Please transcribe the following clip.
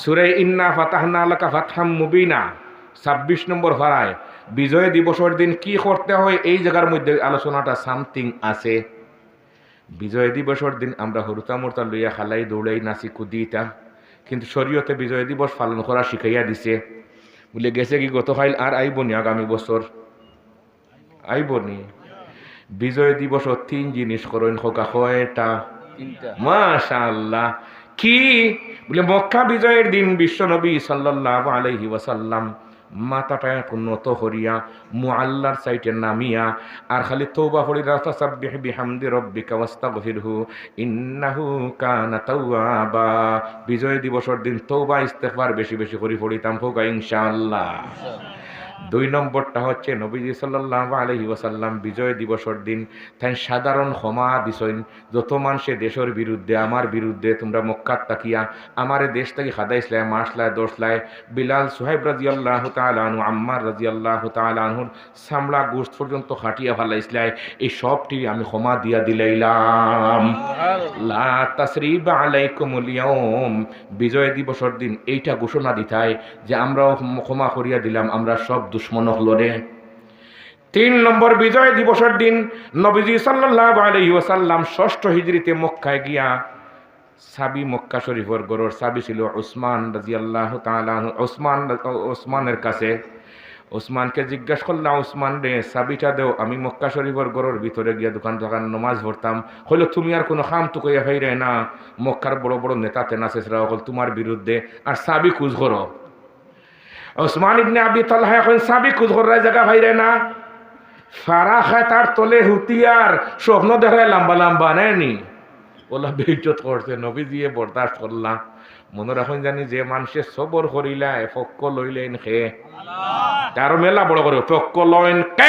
সুরে ইন্না ফাতাহনা আলাকা ফাতহাম মুবিনা। ছাব্বিশ নম্বর ভাড়ায় বিজয় দিবসের দিন কি করতে হয় এই জায়গার মধ্যে আলোচনাটা সামথিং আছে। বিজয় দিবসের দিন আমরা হরুতা মুরতা লইয়া খালাই দৌড়াই নাচি কুদিতাম কিন্তু শরীয়তে বিজয় দিবস পালন করা শিখাইয়া দিছে। বলে গেছে কি, গত খাইল আর আইব নি আগামী বছর? আইব নি। বিজয় দিবস তিন জিনিস করেন খোকা কয়টা? তিনটা। মাশাআল্লাহ। কি? বলে, মক্কা বিজয়ের দিন বিশ্বনবী সাল্লাল্লাহু আলাইহি ওয়াসাল্লাম মাথাটা উন্নত হরিয়া মুআল্লার সাইটে নামিয়া, আর খালি তৌবা পড়ি রাস্তা সাব্বিহ বিহামদি রব্বিকা ওয়াস্তাগফিরহু, ইন্নাহু কানা তাওয়াবা। বিজয় দিবসের দিন তৌবা ইস্তেগফার বেশি বেশি করি পড়িতাম হোক ইনশাআল্লাহ। দুই নম্বরটা হচ্ছে নবীজি সাল্লাহ আলহি ওসাল্লাম বিজয় দিবসের দিন তাই সাধারণ ক্ষমা দিছইন যত মানুষে দেশের বিরুদ্ধে, আমার বিরুদ্ধে, তোমরা মক্কাত তাকিয়া, আমারে দেশ থেকে খাদাইসলায় মাসলায় দোষলায় বিলাল সুহাইব রাজি আল্লাহ তালু আম্মার রাজি আল্লাহ তালুর সামলা গোস্ত পর্যন্ত খাটিয়া ফালাইসলায় এই সবটি আমি ক্ষমা দিয়া দিলাইলাম। লা বিজয় দিবসের দিন এইটা ঘোষণা দিতাই যে আমরাও ক্ষমা করিয়া দিলাম, আমরা সব দুশ্মন হলরে তিন নম্বর বিজয় দিবসের দিন নবীজি আলাইহি ওয়াসাল্লাম ষষ্ঠ হিজরিতে মক্কায় গিয়া সাবি মক্কা শরীফর গরর সাবি ছিল ওসমান রাজিয়াল্লাহু তাআলা আনহু। ওসমান ওসমানের কাছে ওসমানকে জিজ্ঞাস করলাম ওসমান রে সাবিটা দেও, আমি মক্কা শরীফর গরর ভিতরে গিয়া দোকান দোকান নমাজ পড়তাম। হইল তুমি আর কোনো খাম তো কইয়া ভাই রে না। মক্কার বড় বড় নেতা তেনা শেষরা হল তোমার বিরুদ্ধে। আর সাবি খুঁজ করো। ওসমান ইবনে আবি তালহা এখন সাবি খুঁজ করার জায়গা ভাই রে না। ফারা খায় তার তলে হুতিয়ার, স্বপ্ন দেখায় লম্বা লম্বা নেয়নি ওলা বেইজত করছে নবী দিয়ে বরদাস্ত করলাম মনে রাখুন জানি যে মানুষে সবর করিলা ফক্ক লইলেন খে তার মেলা বড় করে ফক্ক লইন কে?